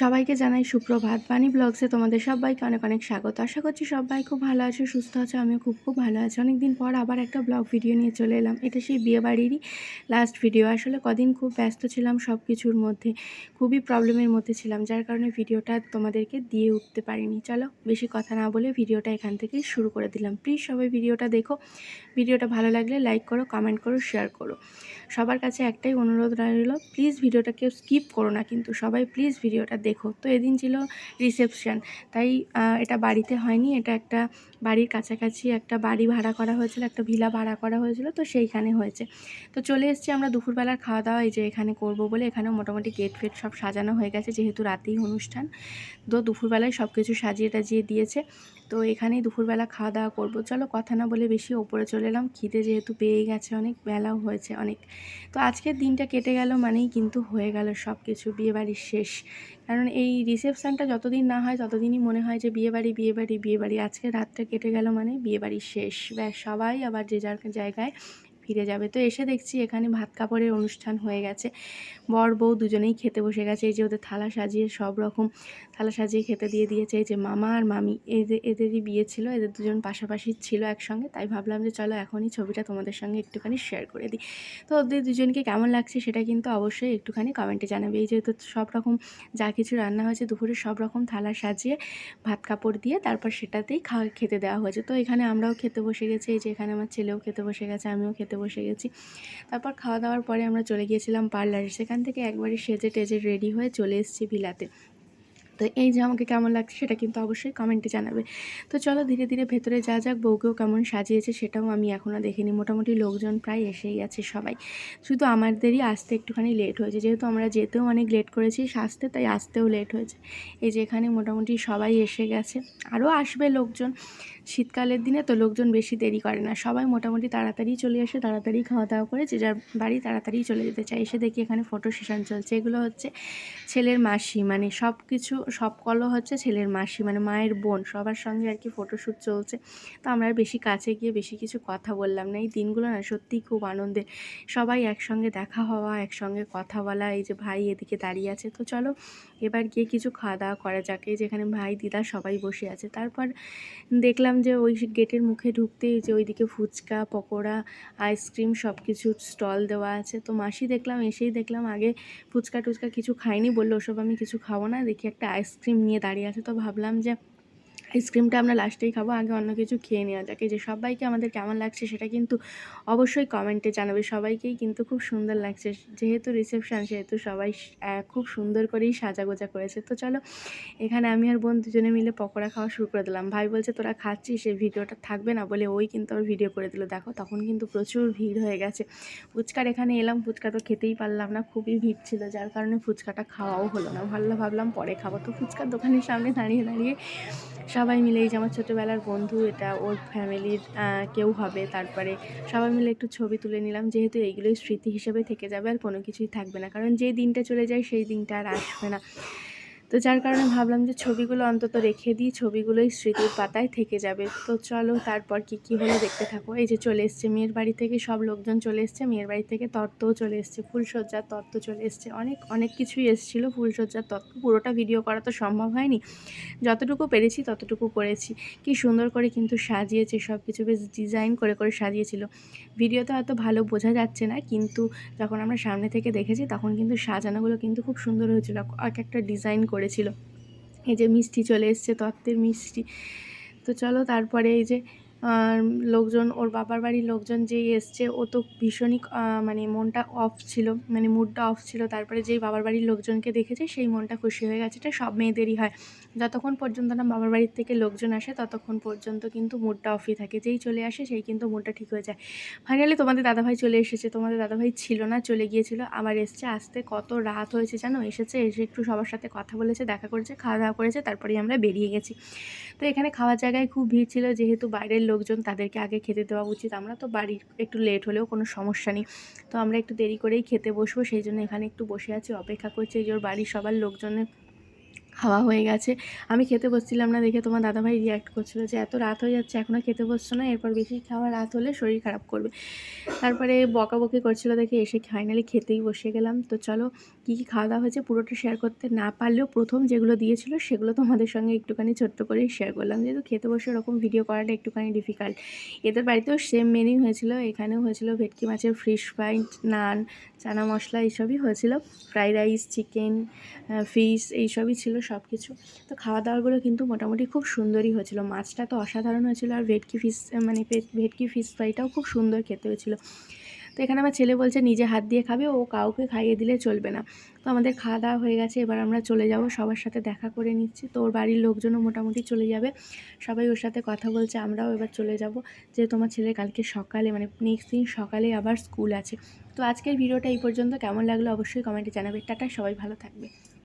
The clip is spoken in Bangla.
সবাইকে জানাই সুপ্রভাত। বাণী ব্লগসে তোমাদের সবাইকে অনেক অনেক স্বাগত। আশা করছি সবাই খুব ভালো আছে, সুস্থ আছে, আমিও খুব খুব ভালো আছি। অনেকদিন পর আবার একটা ব্লগ ভিডিও নিয়ে চলে এলাম। এটা সেই বিয়েবাড়িরই লাস্ট ভিডিও আসলে কদিন খুব ব্যস্ত ছিলাম সব কিছুর মধ্যে, খুবই প্রবলেমের মধ্যে ছিলাম, যার কারণে ভিডিওটা তোমাদেরকে দিয়ে উঠতে পারিনি। চলো বেশি কথা না বলে ভিডিওটা এখান থেকেই শুরু করে দিলাম। প্লিজ সবাই ভিডিওটা দেখো। ভিডিওটা ভালো লাগলে লাইক করো কমেন্ট করো শেয়ার করো। সবার কাছে একটাই অনুরোধ রইল প্লিজ ভিডিওটা কেউ স্কিপ করো না কিন্তু সবাই প্লিজ ভিডিওটা দেখো। তো এদিন ছিল রিসেপশান তাই এটা বাড়িতে হয়নি। এটা একটা বাড়ির কাছাকাছি একটা বাড়ি ভাড়া করা হয়েছিল, একটা ভিলা ভাড়া করা হয়েছিল, তো সেইখানে হয়েছে। তো চলে এসেছি আমরা দুপুরবেলার খাওয়া দাওয়া এই যে এখানে করব বলে এখানে মোটামুটি গেট ফেট সব সাজানো হয়ে গেছে, যেহেতু রাতেই অনুষ্ঠান। তো দুপুরবেলায় সব কিছু সাজিয়ে টাজিয়ে দিয়েছে। তো এখানেই দুপুরবেলা খাওয়া দাওয়া করব। চলো কথা না বলে বেশি ওপরে চলে এলাম। খিদে যেহেতু পেয়ে গেছে অনেক, বেলাও হয়েছে অনেক। তো আজকের দিনটা কেটে গেল মানেই কিন্তু হয়ে গেল সব কিছু বিয়েবাড়ির শেষ। কারণ এই রিসেপশানটা যতদিন না হয় ততদিনই মনে হয় যে বিয়েবাড়ি বিয়েবাড়ি বিয়েবাড়ি। আজকে রাতটা কেটে গেল মানে বিয়েবাড়ির শেষ। ব্যাস, সবাই আবার যে যার জায়গায় ফিরে যাবে। তো এসে দেখছি এখানে ভাত কাপড়ের অনুষ্ঠান হয়ে গেছে। বর, বউ দুজনেই খেতে বসে গেছে। এই যে ওদের থালা সাজিয়ে সব রকম থালা সাজিয়ে খেতে দিয়ে দিয়েছে। এই যে মামা আর মামি এদের এদেরই বিয়ে ছিল, এদের দুজন পাশাপাশি ছিল একসঙ্গে। তাই ভাবলাম যে চলো এখনই ছবিটা তোমাদের সঙ্গে একটুখানি শেয়ার করে দিই। তো ওদের দুজনকে কেমন লাগছে সেটা কিন্তু অবশ্যই একটুখানি কমেন্টে জানাবে। এই যেহেতু সব রকম যা কিছু রান্না হয়েছে দুপুরে সব রকম থালা সাজিয়ে ভাত কাপড় দিয়ে তারপর সেটাতেই খাওয়া খেতে দেওয়া হয়েছে। তো এখানে আমরাও খেতে বসে গেছি। এই যে এখানে আমার ছেলেও খেতে বসে গেছে, আমিও খেতে বসে গেছি। তারপর খাওয়া দাওয়ার পরে আমরা চলে গিয়েছিলাম পার্লারে। সেখান থেকে একবারে সেজে টেজে রেডি হয়ে চলে এসেছি ভিলাতে। তো এই যে আমাকে কেমন লাগছে সেটা কিন্তু অবশ্যই কমেন্টে জানাবে। তো চলো ধীরে ধীরে ভেতরে যা যাক, বউকেও কেমন সাজিয়েছে সেটাও আমি এখনও দেখিনি। মোটামুটি লোকজন প্রায় এসেই আছে সবাই। শুধু আমাদেরই আসতে একটুখানি লেট হয়েছে। যেহেতু আমরা যেতেও অনেক লেট করেছি আসতে তাই আসতেও লেট হয়েছে। এই যে এখানে মোটামুটি সবাই এসে গেছে। আরও আসবে লোকজন। শীতকালের দিনে তো লোকজন বেশি দেরি করে না। সবাই মোটামুটি তাড়াতাড়ি চলে আসে তাড়াতাড়ি খাওয়া দাওয়া করে যে যার বাড়ি তাড়াতাড়ি চলে যেতে চায়। এসে দেখি এখানে ফটো সেশন চলছে। এগুলো হচ্ছে ছেলের মাসি। মানে সব কিছু সব কলো হচ্ছে ছেলের মাসি মানে মায়ের বোন, সবার সঙ্গে আর কি ফটোশ্যুট চলছে। তো আমরা বেশি কাছে গিয়ে বেশি কিছু কথা বললাম না। এই দিনগুলো না সত্যিই খুব আনন্দের। সবাই একসঙ্গে দেখা হওয়া, একসঙ্গে কথা বলা, এই যে ভাই এদিকে দাঁড়িয়ে আছে। তো চলো এবার গিয়ে কিছু খাওয়া দাওয়া করা যাক। এই যেখানে ভাই, দিদা সবাই বসে আছে। তারপর দেখলাম যে ওই গেটের মুখে ঢুকতেই যে ওইদিকে ফুচকা, পকোড়া, আইসক্রিম সব কিছু স্টল দেওয়া আছে। তো মাসি দেখলাম, এসেই দেখলাম আগে ফুচকা টুচকা কিছু খাইনি। বলল, ওসব আমি কিছু খাব না, দেখি একটা আইসক্রিম নিয়ে দাঁড়িয়ে আছে তো ভাবলাম যে আইসক্রিমটা আমরা লাস্টেই খাব, আগে অন্য কিছু খেয়ে নেওয়া যাক। যে সবাইকে আমাদের কেমন লাগছে সেটা কিন্তু অবশ্যই কমেন্টে জানাবে। সবাইকেই কিন্তু খুব সুন্দর লাগছে। যেহেতু রিসেপশান সেহেতু সবাই খুব সুন্দর করেই সাজাগোজা করেছে। তো চলো, এখানে আমি আর বোন দুজনে মিলে পকোড়া খাওয়া শুরু করে দিলাম। ভাই বলছে, তোরা খাচ্ছিস? সেই ভিডিওটা থাকবে না? বলে ওই কিন্তু আবার ভিডিও করে দিল। দেখো, তখন কিন্তু প্রচুর ভিড় হয়ে গেছে। ফুচকার এখানে এলাম, ফুচকা তো খেতেই পারলাম না। খুবই ভিড় ছিল, যার কারণে ফুচকাটা খাওয়াও হলো না। ভালো ভাবলাম পরে খাব। তো ফুচকার দোকানের সামনে দাঁড়িয়ে দাঁড়িয়ে সবাই মিলে, এই যে আমার ছোটোবেলার বন্ধু, এটা ওর ফ্যামিলির কেউ হবে, তারপরে সবাই মিলে একটু ছবি তুলে নিলাম, যেহেতু এইগুলোই স্মৃতি হিসেবে থেকে যাবে আর কোনো কিছুই থাকবে না। কারণ যে দিনটা চলে যায়, সেই দিনটা আর আসবে না। তো যার কারণে ভাবলাম যে ছবিগুলো অন্তত রেখে দিই, ছবিগুলোই স্মৃতির পাতায় থেকে যাবে। তো চলো তারপর কি কি হলো দেখতে থাকো। এই যে চলে এসছে মেয়ের বাড়ি থেকে, সব লোকজন চলে এসছে, মেয়ের বাড়ি থেকে তত্ত্বও চলে এসছে ফুলসজ্জার তত্ত্ব চলে এসছে, অনেক অনেক কিছুই এসেছিল ফুলসজ্জার তত্ত্ব। পুরোটা ভিডিও করা তো সম্ভব হয়নি। যতটুকু পেরেছি ততটুকু করেছি। কি সুন্দর করে কিন্তু সাজিয়েছে সব কিছু বেশ ডিজাইন করে করে সাজিয়েছিল। ভিডিওতে হয়তো ভালো বোঝা যাচ্ছে না, কিন্তু যখন আমরা সামনে থেকে দেখেছি তখন কিন্তু সাজানোগুলো কিন্তু খুব সুন্দর হয়েছিল। এক একটা ডিজাইন করেছিল। এই যে মিষ্টি চলে এসছে তত্ত্বের মিষ্টি। তো চলো তারপরে এই যে লোকজন, ওর বাবার বাড়ির লোকজন যেই এসছে, ও তো ভীষণই মানে মনটা অফ ছিল মানে মুডটা অফ ছিল। তারপরে যেই বাবার বাড়ির লোকজনকে দেখেছে, সেই মনটা খুশি হয়ে গেছে। এটা সব মেয়েদেরই হয়। যতক্ষণ পর্যন্ত না বাবার বাড়ির থেকে লোকজন আসে, ততক্ষণ পর্যন্ত কিন্তু মুডটা অফই থাকে। যেই চলে আসে, সেই কিন্তু মুডটা ঠিক হয়ে যায়। ফাইনালি তোমাদের দাদাভাই চলে এসেছে। তোমাদের দাদাভাই ছিল না, চলে গিয়েছিল। আবার এসছে আসতে। কত রাত হয়েছে জানো? এসেছে, এসে একটু সবার সাথে কথা বলেছে, দেখা করেছে, খাওয়া দাওয়া করেছে, তারপরেই আমরা বেরিয়ে গেছি। তো এখানে খাওয়ার জায়গায় খুব ভিড় ছিল। যেহেতু বাইরের লোকজন তাদেরকে আগে খেতে দেওয়া উচিত। আমরা তো বাড়ি একটু লেট হলেও কোনো সমস্যা নেই। তো আমরা একটু দেরি করেই খেতে বসবো, সেই জন্য এখানে একটু বসে আছি, অপেক্ষা করছি। এই ওর বাড়ির সবার লোকজনের খাওয়া হয়ে গেছে। আমি খেতে বসছিলাম না দেখে তোমার দাদাভাই রিয়াক্ট করছিল যে, এত রাত হয়ে যাচ্ছে এখনও খেতে বসছো না? এরপর বেশি খাওয়া রাত হলে শরীর খারাপ করবে। তারপরে বকাবকি করছিল দেখে এসে ফাইনালি খেতেই বসে গেলাম। তো চলো, কী কী খাওয়া দাওয়া হয়েছে পুরোটা শেয়ার করতে না পারলেও প্রথম যেগুলো দিয়েছিল সেগুলো তোমাদের সঙ্গে একটুখানি ছোট্ট করেই শেয়ার করলাম। যেহেতু খেতে বসে ওরকম ভিডিও করাটা একটুখানি ডিফিকাল্ট এদের বাড়িতেও সেম মেনুই হয়েছিল। এখানেও হয়েছিল ভেটকি মাছের ফিশ ফ্রাই নান চানা মশলা, এইসবই হয়েছিল। ফ্রাইড রাইস চিকেন ফিশ এইসবই ছিল সব কিছু তো খাওয়া দাওয়াগুলো কিন্তু মোটামুটি খুব সুন্দরই হয়েছিল। মাছটা তো অসাধারণ হয়েছিল আর ভেটকি ফিশ মানে ভেট- ভেটকি ফিশ ফ্রাইটাও খুব সুন্দর খেতে হয়েছিল। তো এখানে আমার ছেলে বলছে, নিজে হাত দিয়ে খাবে, ও কাউকে খাইয়ে দিলে চলবে না। তো আমাদের খাওয়া দাওয়া হয়ে গেছে, এবার আমরা চলে যাব, সবার সাথে দেখা করে নিচ্ছি। তো ওর বাড়ির লোকজনও মোটামুটি চলে যাবে। সবাই ওর সাথে কথা বলছে, আমরাও এবার চলে যাব। যে তোমার ছেলে কালকে সকালে মানে নেক্সট দিন সকালে আবার স্কুল আছে। তো আজকের ভিডিওটা এই পর্যন্ত। কেমন লাগল অবশ্যই কমেন্টে জানাবে। টাটা, সবাই ভালো থাকবে।